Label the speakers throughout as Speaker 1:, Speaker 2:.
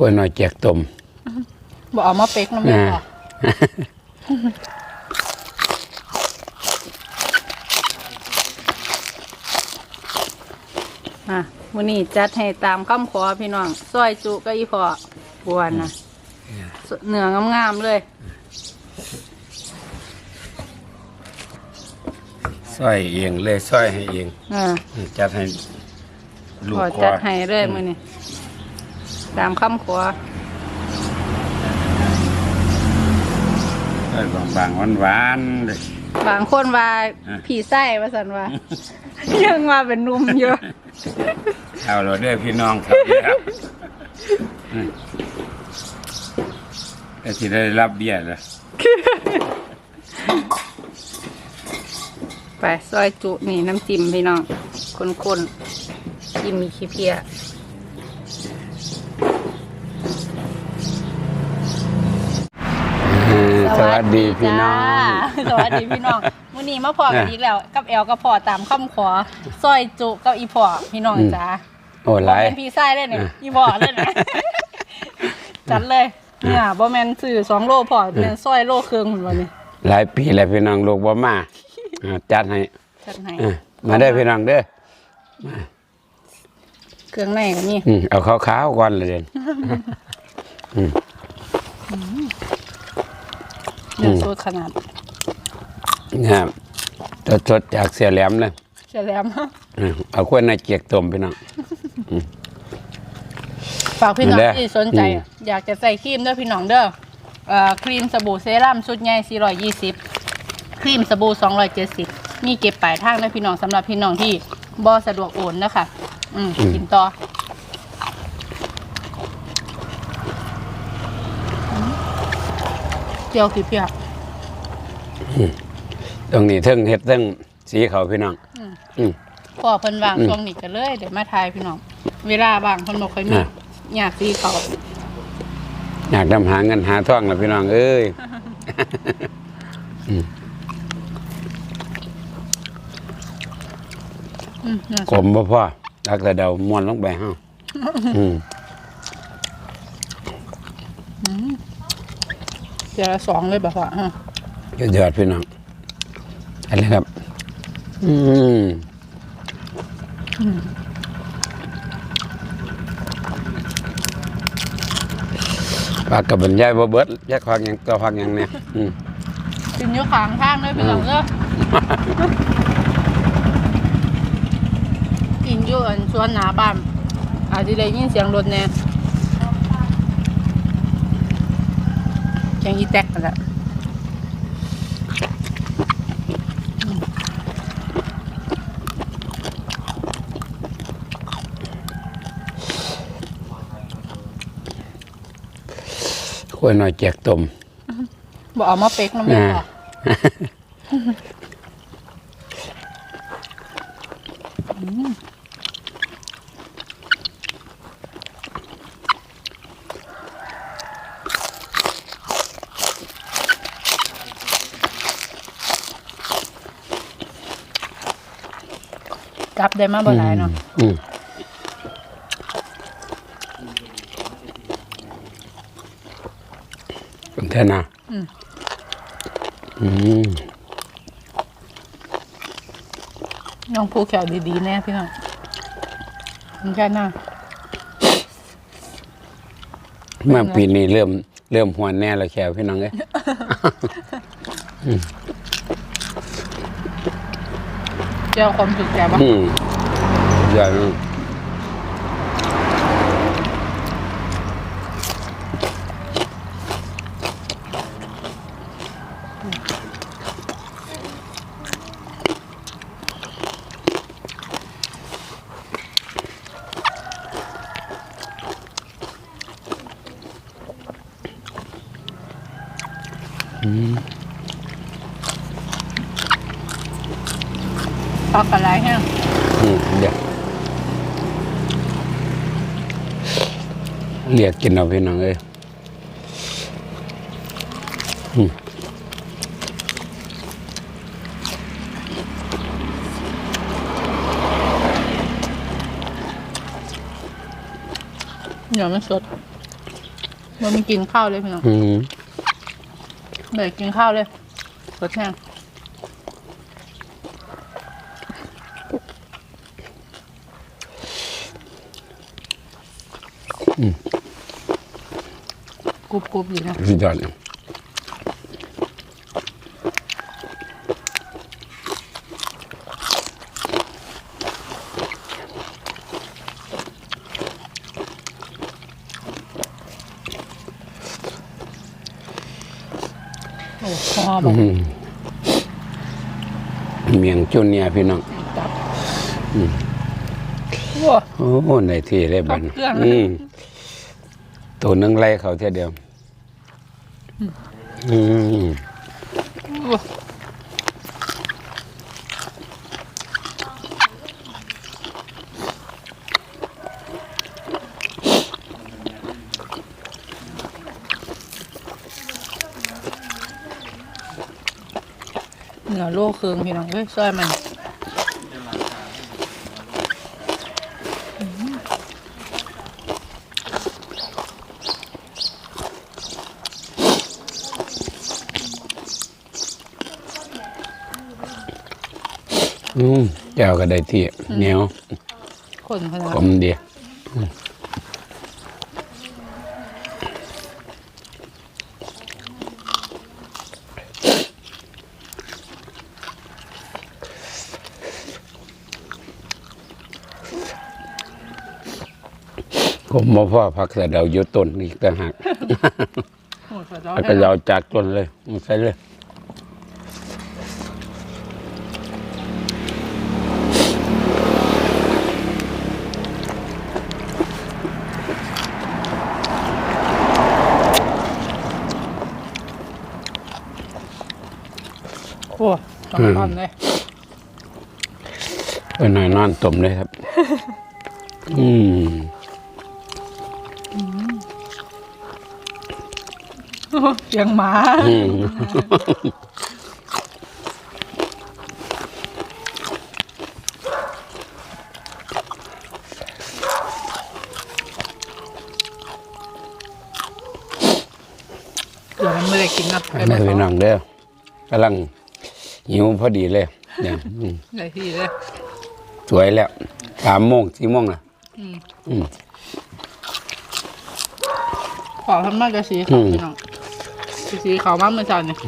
Speaker 1: ควรหน่อยแจกต้ม
Speaker 2: บอกเอามาเป๊กน้ำเลือดออกอะวันนี้จัดให้ตามคำขอพี่น้องซอยจุก็อีพอบวนนะเนื้องามๆเลย
Speaker 1: ซอยเองเลยซอยให้เอง
Speaker 2: เออ
Speaker 1: จัดให้ลูก
Speaker 2: พอ
Speaker 1: คอ
Speaker 2: จัดให้เลยมือนี้ ตามคำขอ
Speaker 1: ซอยบางๆหวานๆเลย
Speaker 2: บางคนว่า
Speaker 1: อะ
Speaker 2: ผีไส้ว่าสันว่า ยังว่าเป็นหนุ่มอยู่
Speaker 1: เอาเราเด้อพี่น้องครับเด้อครับอืมก็สิได้รับเบี้ยแล้ว
Speaker 2: ไปซอยจุนี่น้ำจิ้มพี่น้องคนๆจิ้มมีขี้เพีย
Speaker 1: อืมส วัสดีพี่น้อง
Speaker 2: จ้าสวัสดีพี่น้องมื้อนี้มาพอกันอีกแล้ว กับแอลกับพอตามคำขอซอยจุกับอีพอพี่น้อง
Speaker 1: อืม
Speaker 2: จ้า
Speaker 1: โอ้หลาย
Speaker 2: เป็นพี่ไส้เลยเนี่ย
Speaker 1: อะ
Speaker 2: อีพอเลยเนี่ยจัดเลยเนี่ยบ่แม่นซื้อสองโลพอแม่นซอยโลครึ่งหุ่นวันนี้
Speaker 1: หลายปีแล้วพี่น้องลูกบ่มาอ่าจัดให้
Speaker 2: จัดให้
Speaker 1: อ่ามาเด้อพี่น้องเด้อ
Speaker 2: เครื่องในก็มี
Speaker 1: อืมเอาขาวๆก่อนเลยเด่น
Speaker 2: เนื้อสดขนาด
Speaker 1: ครับสดๆจากเสียแหลมเลย
Speaker 2: เฉลียม
Speaker 1: อืมเอาขวดในเกียกต้มพี่น้อง
Speaker 2: ฝากพี่น้อง
Speaker 1: เด้อ
Speaker 2: ที่สนใจ
Speaker 1: อืม
Speaker 2: อยากจะใส่ครีมเด้อพี่น้องเด้อเอ่อครีมสบู่เซรั่มชุดใหญ่420 ครีมสบู่270มีเก็บปลายทางเด้อพี่น้องสำหรับพี่น้องที่บ่สะดวกโอนนะคะอืมกินต่ออื เจียวขี้เพีย
Speaker 1: ตรงนี้เทิงเฮ็ดเทิงสีเขาพี่น้อง
Speaker 2: อืม
Speaker 1: อืม
Speaker 2: พอเพิ่นวาง
Speaker 1: อืม
Speaker 2: ช่วงนี้กันเลยเดี๋ยวมาทายพี่น้อง เวลาบางเพิ่นบ่ค่อยมี
Speaker 1: อะ
Speaker 2: อยากซีเขา
Speaker 1: อยากทำหาเงินหาทองแล้วพี่น้องเอ้ย
Speaker 2: อืมน่าส
Speaker 1: กลมบ่พอตักแต่เดาม้วนลงไปเฮาอืม
Speaker 2: เดี๋ยวละสองเลยแบบว่าฮะ
Speaker 1: ยอดๆพี่น้องอะไรครับ อืมปากกับบรรยายบ่เบิดแยกพักหยังตัวพักหยังเนี่ยอืม
Speaker 2: กินอยู่ข้างทางเลยพี่น้องเด้อกินอยู่อันสวนหน้าบ้านอาจจะได้ยินเสียงรถแน่เสี ยงอีแตกกันแหละ
Speaker 1: ควรหน่อยแจกต้ม
Speaker 2: บอกเอามาเป๊กน้ำเลือดออก จับได้มาบ่หลายเนาะ
Speaker 1: อืมเป็นเท่านะ
Speaker 2: อืม
Speaker 1: อืม
Speaker 2: น้องผูแขวดีๆแน่พี่น้องมันแค่หน้า
Speaker 1: เมื่อปีนี้เริ่ม เริ่มหวนแน่แล้วแค่พี่น้องเอ้ย
Speaker 2: เจ้าความสุขใจปะ
Speaker 1: อืมยอดมาก
Speaker 2: พักกันไรแห้ง
Speaker 1: อืมเดี๋ยวเรียกกินเอาพี่น้องเอ้ยอืม
Speaker 2: เหนียวมันสดมันมีกินข้าวเลยพี่น้อง
Speaker 1: อืม
Speaker 2: เบรกกินข้าวเลยรสแห้ง กรุบกรุบอยู่นะ
Speaker 1: สุดยอดเลย
Speaker 2: โอ้พอบอก
Speaker 1: อืมเมียงจุนเนี่ยพี่น้อง
Speaker 2: จับว้า
Speaker 1: โอ้ในที่เลยบัด
Speaker 2: ครบเครื่อง
Speaker 1: อืมตัวนึงไล่เขาเท่าเดียว อืม
Speaker 2: เหนือโลเครืองพี่น้องเอ้ยซอยมัน
Speaker 1: อืมเจ้าก็ได้ที่เหนียว
Speaker 2: คนขนา
Speaker 1: ผ
Speaker 2: ด
Speaker 1: มดีผมมาพ่อพักแต่เดาอยุต้นอีกต่างหาก
Speaker 2: โอ้ยสุดยอด
Speaker 1: แล้วก็เราจากต้นเลยใส่เลย
Speaker 2: โอ้ ยสองตอนเลย
Speaker 1: ไปหน่อยนอนต้มเลยครับ อืม
Speaker 2: เสียงหมา
Speaker 1: อืม
Speaker 2: เดี๋ยวมันไม่ได้กินนะ
Speaker 1: อันนี้พี่น้องเด้อกำลัง หิวพอดีเลยเนี่ยอืม
Speaker 2: ในที่เลย
Speaker 1: สวยแล้วสามโมงสี่โมงอะ
Speaker 2: อืม
Speaker 1: อืม
Speaker 2: ขอทำมากจะสี
Speaker 1: อื
Speaker 2: ขาว
Speaker 1: ม
Speaker 2: พี่น้องสีขาวมากเมื่อเช้าเนี่ย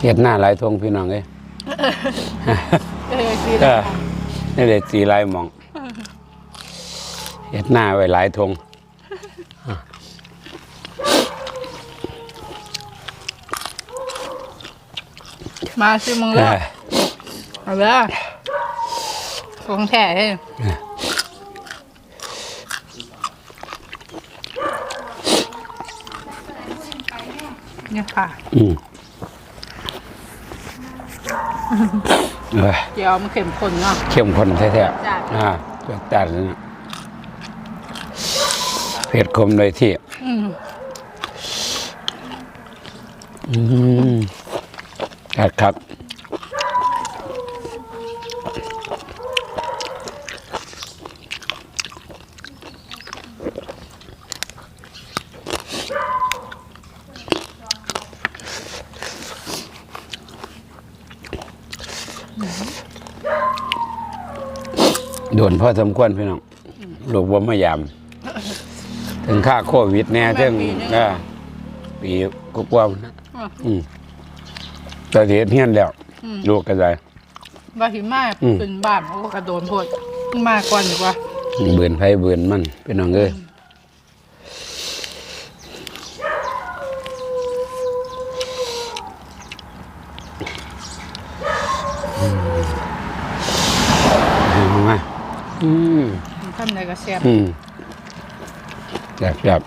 Speaker 1: เฮ็ดหน้าหลายทงพี่น้องเอ้ย
Speaker 2: เอ้ยสี
Speaker 1: เออ นี่เลยสีลายหมองเฮ็ดหน้าไว้หลายทง
Speaker 2: มาซื้อมึง
Speaker 1: เอ
Speaker 2: เลย
Speaker 1: อ
Speaker 2: เอาเลยของแท้เฮ้ยเนี่ยค่ะ
Speaker 1: อืม เออ
Speaker 2: เดี๋ยวมันเข้มข้นเนาะ
Speaker 1: เข้มข้นแท้
Speaker 2: จัด
Speaker 1: ๆอ่าจัดจัดเลยนะเผ็ดคมเลยที่
Speaker 2: อืม
Speaker 1: อืมครับครับ โดนพ่อสมควรพี่น้องลูกว่ามายาม ถึงค่าโควิดแน่ถึงอ่าปีกว่าๆนะ
Speaker 2: อะ
Speaker 1: อืมแต่เสียเฮียนแล้ว
Speaker 2: อืม
Speaker 1: ลูกกระจาย
Speaker 2: ว่าหิมะ
Speaker 1: อืม
Speaker 2: ขึ้นบ้านเขาก็กระโดนโพดมาก่อนดีกว่า
Speaker 1: เบือนไผเบือนมันพี่น้องเอ้ยอืมเอามา อืม
Speaker 2: ทำอะไรก็แซ่บ
Speaker 1: อืมแบบแบบ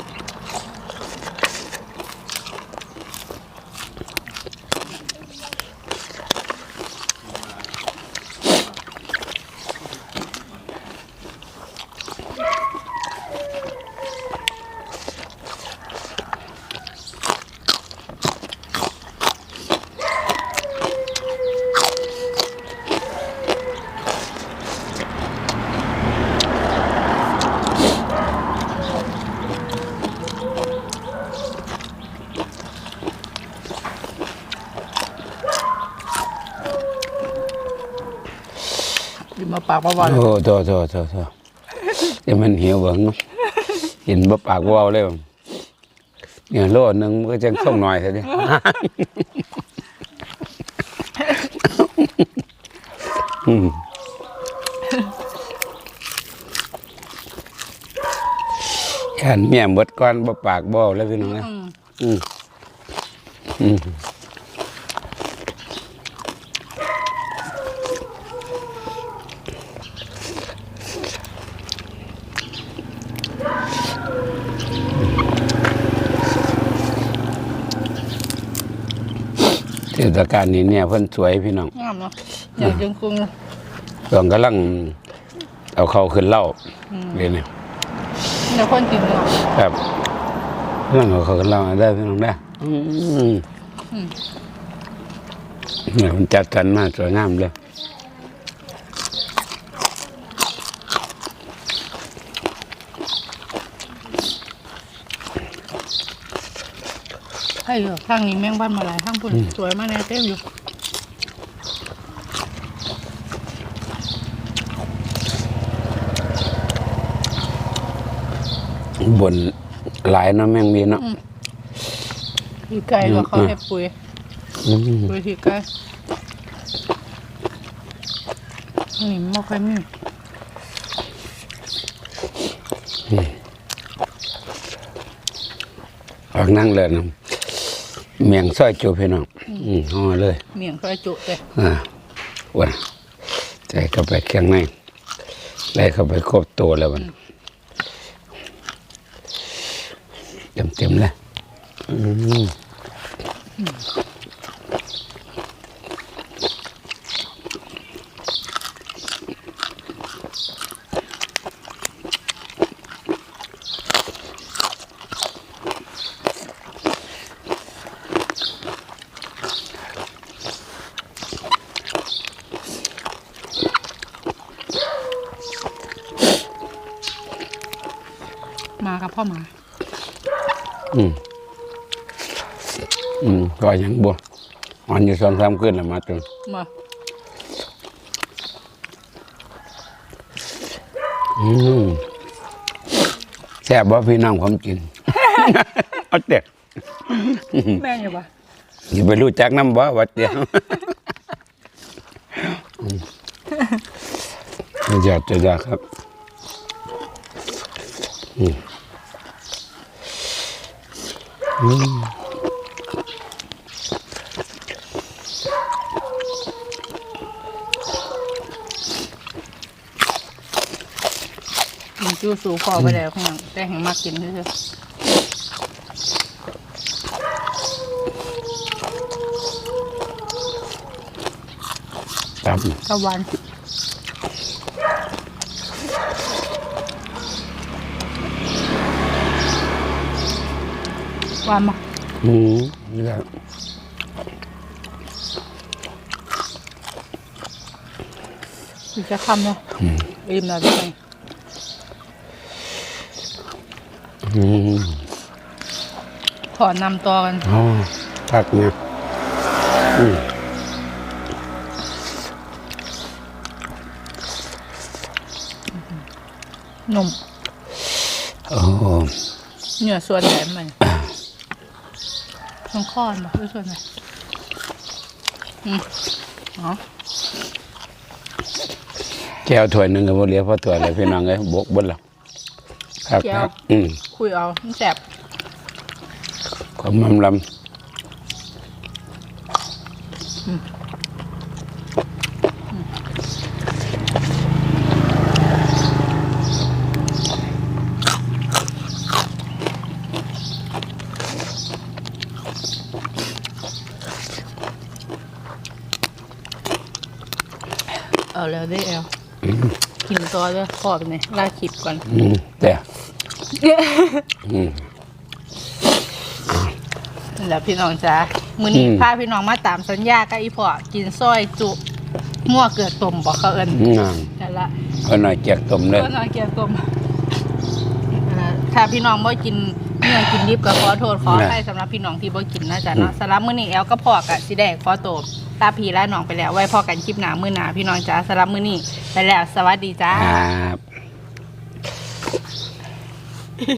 Speaker 2: ปากมาบอล
Speaker 1: โอ้โทษโทษโทษโทษจะมันเหี่ยวเบิ่งเนาะเห็นบ่ปากเว้าเลยว่ะเนี่ยโลนึงมันก็จังส่งหน่อยซะดิอืมแค่นเมียหมดก่อนบ่ปากบ่เว้าแล้วพี่น้องนะ
Speaker 2: อืม
Speaker 1: อืม อืมเทศกาลนี้เนี่ยเพิ่นสวยพี่น้อง
Speaker 2: งามเนาะอยากยังคง
Speaker 1: ตอนกำลังเอาเข้าขึ้นเหล่าเลยเนี่ย
Speaker 2: เดี๋ยวคนกินเนาะ
Speaker 1: ครับเรื่องของเขาขึ้นเหล่าได้พี่น้องได้อืม
Speaker 2: อืม
Speaker 1: เนี่ยมันจัดสรรมาสวยงามเลย
Speaker 2: เหรอข้างนี้แมงบ้านมาหลายข้างพุ่นสวยมากแน่เต็มอยู่
Speaker 1: บนหลายเนาะแม่งมีเนาะ
Speaker 2: อยู่ไกลกว่าเขาให้ปุ๋ย
Speaker 1: อืม
Speaker 2: ปุ๋ยที่ไกลนี่ไม่ค่อยมี
Speaker 1: ออกนั่งเลยนะ เมียงซอยจูพี่น้องอืมห่อเลย
Speaker 2: เมี่ยงค่อยจุเลย
Speaker 1: อ่าวันใจเข้าไปเครื่องในไล่เข้าไปครบตัวแล้ววันเต็มเต็มๆเลยอืม
Speaker 2: พ่อหมา
Speaker 1: อืมอืมก็ยังบัวอ่อนอยู่สองสามคืนแล้วมาจน
Speaker 2: มา
Speaker 1: อืมแซ่บว่าพี่น้องความกินเอาเด็ก
Speaker 2: แม่งอยู่ปะ
Speaker 1: อย่าไปรู้จักน้ำบ่วัดเดียวยอดจะยอดครับ อืมอื ม
Speaker 2: กินจูสูพอไปแล้วข้างหลังแต่แห่งมากกินเฉย
Speaker 1: ครับ
Speaker 2: ๆตะวัน หวานมา
Speaker 1: อืมนี่ครับ
Speaker 2: อีกจะคำเนาะอิ่มแล้วพี่ไง
Speaker 1: อืม
Speaker 2: ขอนำตัวกัน
Speaker 1: อ๋อพักเนี่ยอืม
Speaker 2: นม
Speaker 1: โอ้
Speaker 2: เนื้อส่วนไหนมัน ทั้งข้อนมาคือส่วนไหนอืมอ๋อ
Speaker 1: แก้วถ้วยหนึ่งก็บ่เหลียวพอถ้วยเลยพี่น้องเอ้ยบกเบดแล้วครับครับอืม
Speaker 2: คุยเอามันแสบ
Speaker 1: ความมำลำ
Speaker 2: เอาแล้วได้แอล กินตัวด้วยขอไปเลยลาคลิปก่อน
Speaker 1: อืมแต่อืม
Speaker 2: แล้วพี่น้องจ้ามือนี้
Speaker 1: อืม
Speaker 2: พาพี่น้องมาตามสัญญากับอีพ่อกินซอยจุมั่วเกิดต้มบอกเขาเอิญ
Speaker 1: งาม
Speaker 2: นั่นละ
Speaker 1: เอาหน่อยแจกต้มเลย
Speaker 2: ก็นอนเกี๊ยวต้มเอ่อถ้าพี่น้องบ่กินเนื้อกินดิบก็ขอโทษขออภัยสำหรับพี่น้องที่บ่กินนะจ๊ะเนาะสำหรับมื้อนี้แอลก็พอกะสิได้ขอตัว ลาพี่และน้องไปแล้ว ไว้พอกันคลิปหนามือหนาพี่น้องจ้าสำหรับมือนี้ไปแล้วสวัสดีจ้า
Speaker 1: ครับ